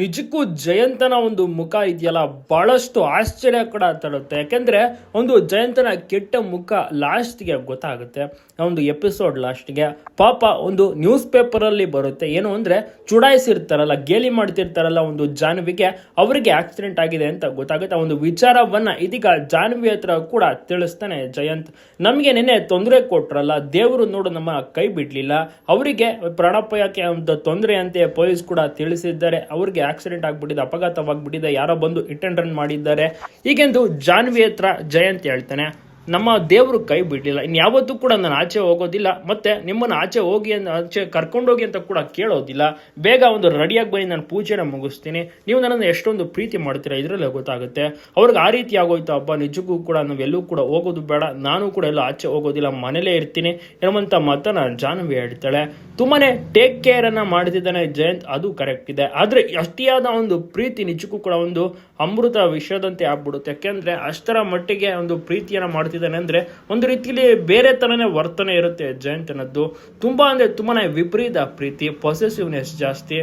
ನಿಜಕ್ಕೂ ಜಯಂತನ ಒಂದು ಮುಖ ಇದೆಯಲ್ಲ, ಬಹಳಷ್ಟು ಆಶ್ಚರ್ಯ ಕೂಡ ತರುತ್ತೆ. ಯಾಕೆಂದರೆ ಒಂದು ಜಯಂತನ ಕೆಟ್ಟ ಮುಖ ಲಾಸ್ಟ್ಗೆ ಗೊತ್ತಾಗುತ್ತೆ. ಒಂದು ಎಪಿಸೋಡ್ ಲಾಸ್ಟ್ಗೆ. ಪಾಪ ಒಂದು ನ್ಯೂಸ್ ಪೇಪರಲ್ಲಿ ಬರುತ್ತೆ. ಏನು ಅಂದ್ರೆ ಚುಡಾಯಿಸಿರ್ತಾರಲ್ಲ, ಗೇಲಿ ಮಾಡ್ತಿರ್ತಾರಲ್ಲ ಒಂದು ಜಾನ್ವಿಗೆ, ಅವರಿಗೆ ಆಕ್ಸಿಡೆಂಟ್ ಆಗಿದೆ ಅಂತ ಗೊತ್ತಾಗುತ್ತೆ. ಒಂದು ವಿಚಾರವನ್ನ ಇದೀಗ ಜಾನ್ವಿ ಹತ್ರ ಕೂಡ ತಿಳಿಸ್ತಾನೆ ಜಯಂತ್. ನಮಗೆ ನೆನೆ ತೊಂದರೆ ಕೊಟ್ರಲ್ಲ, ದೇವರು ನೋಡು ನಮ್ಮ ಕೈ ಬಿಡಲಿಲ್ಲ. ಅವರಿಗೆ ಪ್ರಾಣಪಾಯಕ್ಕೆ ಒಂದು ತೊಂದರೆ ಅಂತೆ ಪೊಲೀಸ್ ಕೂಡ ತಿಳಿಸಿದ್ದಾರೆ. ಅವ್ರಿಗೆ ಆಕ್ಸಿಡೆಂಟ್ ಆಗಿಬಿಟ್ಟಿದೆ, ಅಪಘಾತವಾಗ್ಬಿಟ್ಟಿದೆ, ಯಾರೋ ಬಂದು ಹಿಟ್ ಅಂಡ್ ರನ್ ಮಾಡಿದ್ದಾರೆ. ಹೀಗೆಂದು ಜಾನ್ವಿ ಹತ್ರ ಜಯಂತ್ ಹೇಳ್ತಾನೆ, ನಮ್ಮ ದೇವರು ಕೈ ಬಿಡಲಿಲ್ಲ ಇನ್ಯಾವತ್ತೂ ಕೂಡ ನಾನು ಆಚೆ ಹೋಗೋದಿಲ್ಲ, ಮತ್ತೆ ನಿಮ್ಮನ್ನು ಆಚೆ ಹೋಗಿ ಅಂತ ಆಚೆ ಕರ್ಕೊಂಡೋಗಿ ಅಂತ ಕೂಡ ಕೇಳೋದಿಲ್ಲ. ಬೇಗ ಒಂದು ರೆಡಿಯಾಗಿ ಬನ್ನಿ, ನಾನು ಪೂಜೆನ ಮುಗಿಸ್ತೀನಿ. ನೀವು ನನ್ನನ್ನು ಎಷ್ಟೊಂದು ಪ್ರೀತಿ ಮಾಡ್ತೀರಾ, ಇದರಲ್ಲೇ ಗೊತ್ತಾಗುತ್ತೆ. ಅವ್ರಿಗೆ ಆ ರೀತಿ ಆಗೋಯ್ತು ಹಬ್ಬ ನಿಜಕ್ಕೂ ಕೂಡ ನಾವೆಲ್ಲೂ ಕೂಡ ಹೋಗೋದು ಬೇಡ, ನಾನು ಕೂಡ ಎಲ್ಲೂ ಆಚೆ ಹೋಗೋದಿಲ್ಲ, ಮನೇಲೇ ಇರ್ತೀನಿ. ಎನ್ನುವಂಥ ಮಾತನ್ನ ಜಾನ್ವಿ ಹೇಳ್ತಾಳೆ. ತುಂಬಾನೇ ಟೇಕ್ ಕೇರ್ ಅನ್ನ ಮಾಡ್ತಿದ್ದಾನೆ ಜಯಂತ್, ಅದು ಕರೆಕ್ಟ್ ಇದೆ. ಆದ್ರೆ ಅಷ್ಟಿಯಾದ ಒಂದು ಪ್ರೀತಿ ನಿಜಕ್ಕೂ ಕೂಡ ಒಂದು ಅಮೃತ ವಿಷಯದಂತೆ ಆಗ್ಬಿಡುತ್ತೆ. ಯಾಕೆಂದ್ರೆ ಅಷ್ಟರ ಮಟ್ಟಿಗೆ ಒಂದು ಪ್ರೀತಿಯನ್ನ ಮಾಡ್ತಿದ್ದಾನೆ ಅಂದ್ರೆ ಒಂದು ರೀತಿಯಲ್ಲಿ ಬೇರೆ ತರನೇ ವರ್ತನೆ ಇರುತ್ತೆ ಜಯಂತ್ ಅನ್ನೋದು ತುಂಬಾ ಅಂದ್ರೆ ತುಂಬಾನೇ ವಿಪರೀತ ಪ್ರೀತಿ ಪೊಸೆಸಿವ್ನೆಸ್ ಜಾಸ್ತಿ.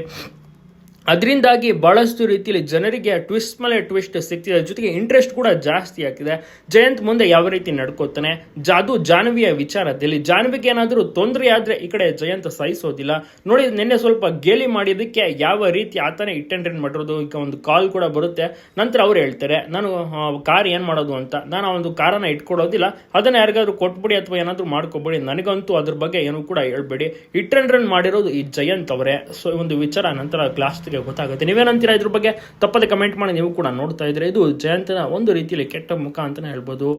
ಅದರಿಂದಾಗಿ ಬಹಳಷ್ಟು ರೀತಿಯಲ್ಲಿ ಜನರಿಗೆ ಟ್ವಿಸ್ಟ್ ಮೇಲೆ ಟ್ವಿಸ್ಟ್ ಸಿಗ್ತಿದೆ. ಜೊತೆಗೆ ಇಂಟ್ರೆಸ್ಟ್ ಕೂಡ ಜಾಸ್ತಿ ಆಗ್ತಿದೆ. ಜಯಂತ್ ಮುಂದೆ ಯಾವ ರೀತಿ ನಡ್ಕೋತಾನೆ? ಜಾದು ಜಾನ್ವಿಯ ವಿಚಾರದಲ್ಲಿ. ಜಾನ್ವಿಗೆ ಏನಾದರೂ ತೊಂದರೆ ಆದರೆ ಈ ಕಡೆ ಜಯಂತ್ ಸಹಿಸೋದಿಲ್ಲ. ನೋಡಿ, ನಿನ್ನೆ ಸ್ವಲ್ಪ ಗೇಲಿ ಮಾಡಿದ್ದಕ್ಕೆ ಯಾವ ರೀತಿ ಆತನೇ ಇಟ್ಟೆಂಟ್ರೆನ್ ಮಾಡಿರೋದು? ಈಗ ಒಂದು ಕಾಲ್ ಕೂಡ ಬರುತ್ತೆ. ನಂತರ ಅವ್ರು ಹೇಳ್ತಾರೆ, ನಾನು ಕಾರ್ ಏನು ಮಾಡೋದು ಅಂತ. ನಾನು ಒಂದು ಕಾರನ್ನ ಇಟ್ಕೊಡೋದಿಲ್ಲ ಅದನ್ನ ಯಾರಿಗಾದ್ರೂ ಕೊಟ್ಬಿಡಿ ಅಥವಾ ಏನಾದರೂ ಮಾಡ್ಕೊಬೇಡಿ. ನನಗಂತೂ ಅದ್ರ ಬಗ್ಗೆ ಏನೂ ಕೂಡ ಹೇಳ್ಬೇಡಿ. ರನ್ ಮಾಡಿರೋದು ಈ ಜಯಂತ್ ಅವರೇ. ಸೊ ಒಂದು ವಿಚಾರ ನಂತರ ಕ್ಲಾಸ್ಗೆ ಗೊತ್ತಾಗುತ್ತೆ. ನೀವೇನಂತೀರಾ ಇದ್ರ ಬಗ್ಗೆ? ತಪ್ಪದೆ ಕಮೆಂಟ್ ಮಾಡಿ, ನೀವು ಕೂಡ ನೋಡ್ತಾ ಇದ್ರೆ ಇದು ಜಯಂತನ ಒಂದು ರೀತಿಯಲ್ಲಿ ಕೆಟ್ಟ ಮುಖ ಅಂತಾನೆ ಹೇಳ್ಬೋದು.